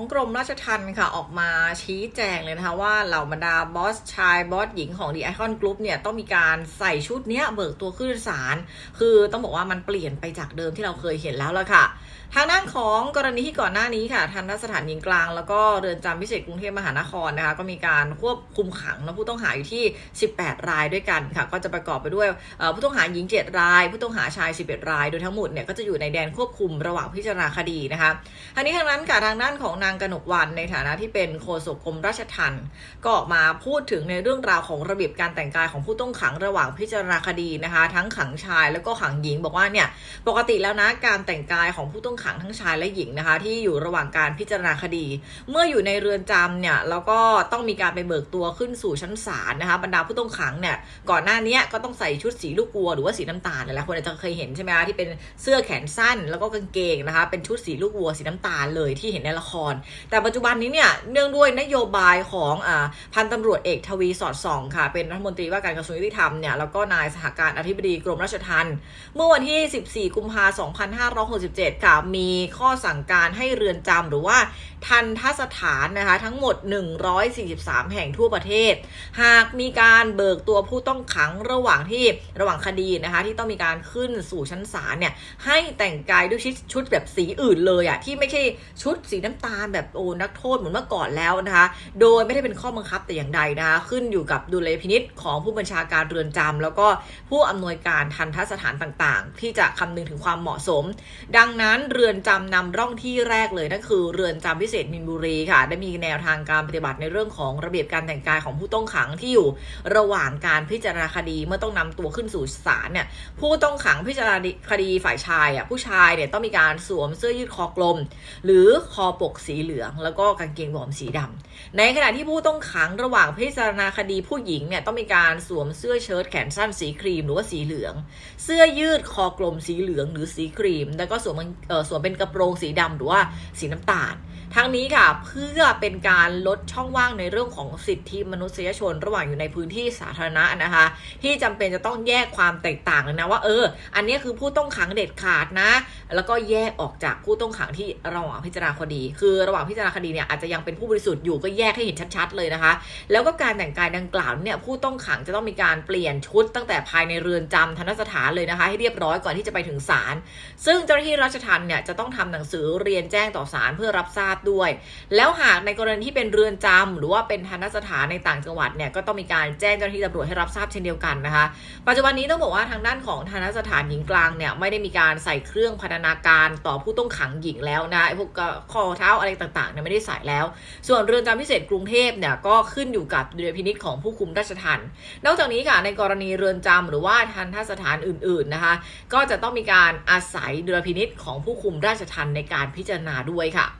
ของกรมราชทัณฑ์ค่ะออกมาชี้แจงเลยนะคะว่าเหล่าบรรดาบอสชายบอสหญิงของดีไอคอนกรุ๊ปเนี่ยต้องมีการใส่ชุดเนี้ยเบิกตัวขึ้นศาลคือต้องบอกว่ามันเปลี่ยนไปจากเดิมที่เราเคยเห็นแล้วละค่ะ ทางด้านของกรณีที่ก่อนหน้านี้ค่ะทันทสถานหญิงกลาง แล้วก็เรือนจำพิเศษกรุงเทพมหานครนะคะก็มีการควบคุมขังและผู้ต้องหาอยู่ที่ 18 รายด้วยกันค่ะ ก็จะประกอบไปด้วยผู้ต้องหาหญิง 7 ราย ผู้ต้องหาชาย 11 ราย โดยทั้งหมดเนี่ยก็จะอยู่ในแดนควบคุมระหว่างพิจารณาคดีนะคะทั้งนี้ทั้งนั้นค่ะทางด้านของนางกนกวันในฐานะที่เป็นโฆษกกรมราชทัณฑ์ก็ออกมาพูดถึงในเรื่องราวของระเบียบการแต่งกายของผู้ต้องขังระหว่างพิจารณาคดีนะคะ ทั้งขังชายแล้วก็ขังหญิงบอกว่าเนี่ยปกติแล้วนะการแต่งกายของผู้ต้องขังทั้งชายและหญิงนะคะ ที่อยู่ระหว่างการพิจารณาคดี เมื่ออยู่ในเรือนจำเนี่ยแล้วก็ต้องมีการไปเบิกตัวขึ้นสู่ชั้นศาลนะคะบรรดาผู้ต้องขังเนี่ยก่อนหน้านี้ก็ต้องใส่ชุดสีลูกวัวหรือว่าสีน้ำตาลหลายคนอาจจะเคยเห็นใช่ไหมคะที่เป็นเสื้อแขนสั้นแล้วก็กางเกงนะคะเป็นชุดสีลูกวัวสีน้ำตาลเลยที่เห็นในละครแต่ปัจจุบันนี้เนี่ยเนื่องด้วยนโยบายของอพันตำรวจเอกทวีสอดส่องค่ะ เป็นรัฐมนตรีว่าการกระทรวงยุติธรรมเนี่ยแล้วก็นายสหการอธิบดีกรมราชทัณฑ์เมื่อวันที่ 14 กุมภาพันธ์2567 ค่ะ มีข้อสั่งการให้เรือนจำหรือว่าทันทสถานนะคะ ทั้งหมด 143 แห่งทั่วประเทศ หากมีการเบิกตัวผู้ต้องขังระหว่างที่ระหว่างคดีนะคะ ที่ต้องมีการขึ้นสู่ชั้นศาลเนี่ยให้แต่งกายด้วยชุดชุดแบบสีอื่นเลยอะที่ไม่ใช่ชุดสีน้ำตาลแบบโอ้นักโทษเหมือนเมื่อก่อนแล้วนะคะ โดยไม่ได้เป็นข้อบังคับแต่อย่างใดนะคะ ขึ้นอยู่กับดุลยพินิษของผู้บัญชาการเรือนจำแล้วก็ผู้อำนวยการทันทสถานต่างๆ ที่จะคำนึงถึงความเหมาะสม ดังนั้นเรือนจำนำร่องที่แรกเลยนั่นคือเรือนจำพิเศษมินบุรีค่ะ ได้มีแนวทางการปฏิบัติในเรื่องของระเบียบการแต่งกายของผู้ต้องขังที่อยู่ระหว่างการพิจารณาคดีเมื่อต้องนำตัวขึ้นสู่ศาลเนี่ยผู้ต้องขังพิจารณาคดีฝ่ายชายอะผู้ชายเนี่ยต้องมีการสวมเสื้อยืดคอกลม หรือคอปกสีเหลือง แล้วก็กางเกงวอร์มสีดำในขณะที่ผู้ต้องขังระหว่างพิจารณาคดีผู้หญิงเนี่ยต้องมีการสวมเสื้อเชิ้ตแขนสั้นสีครีมหรือว่าสีเหลือง เสื้อยืดคอกลมสีเหลืองหรือสีครีม แล้วก็สวมเอ่อสวมเป็นกระโปรงสีดำหรือว่าสีน้ำตาล ทั้งนี้ค่ะเพื่อเป็นการลดช่องว่างในเรื่องของสิทธิมนุษยชน ระหว่างอยู่ในพื้นที่สาธารณะนะคะ ที่จำเป็นจะต้องแยกความแตกต่างเลยนะว่าเออ อันนี้คือผู้ต้องขังเด็ดขาดนะ แล้วก็แยกออกจากผู้ต้องขังที่ระหว่างพิจารณาคดี คือระหว่างพิจารณาคดีเนี่ยอาจจะยังเป็นผู้บริสุทธิ์อยู่ก็แยกให้เห็นชัดๆเลยนะคะ แล้วก็การแต่งกายดังกล่าวเนี่ยผู้ต้องขังจะต้องมีการเปลี่ยนชุดตั้งแต่ภายในเรือนจำทันสถานเลยนะคะ ให้เรียบร้อยก่อนที่จะไปถึงศาลซึ่งเจ้าหน้าที่ราชทัณฑ์เนี่ยจะต้องทำหนังสือเรียนแจ้งต่อศาลเพื่อรับทราบด้วย แล้วหากในกรณีที่เป็นเรือนจำหรือว่าเป็นทันสถานในต่างจังหวัดเนี่ยก็ต้องมีการแจ้งเจ้าหน้าที่ตำรวจให้รับทราบเช่นเดียวกันนะคะ ปัจจุบันนี้ต้องบอกว่าทางด้านของทันสถานหญิงกลางเนี่ยไม่ได้มีการใส่เครื่องพันธนาการต่อผู้ต้องขังหญิงแล้วนะไอ้พวกข้อเท้าอะไรต่างๆเนี่ยไม่ได้ใส่แล้ว ส่วนเรือนจำพิเศษกรุงเทพเนี่ยก็ขึ้นอยู่กับดุลยพินิจของผู้คุมราชทัณฑ์นอกจากนี้ค่ะในกรณีเรือนจำหรือว่าทันทสถานอื่นๆนะคะก็จะต้องมีการอาศัยดุลพินิจของผู้คุมราชทัณฑ์ในการพิจารณาด้วยค่ะ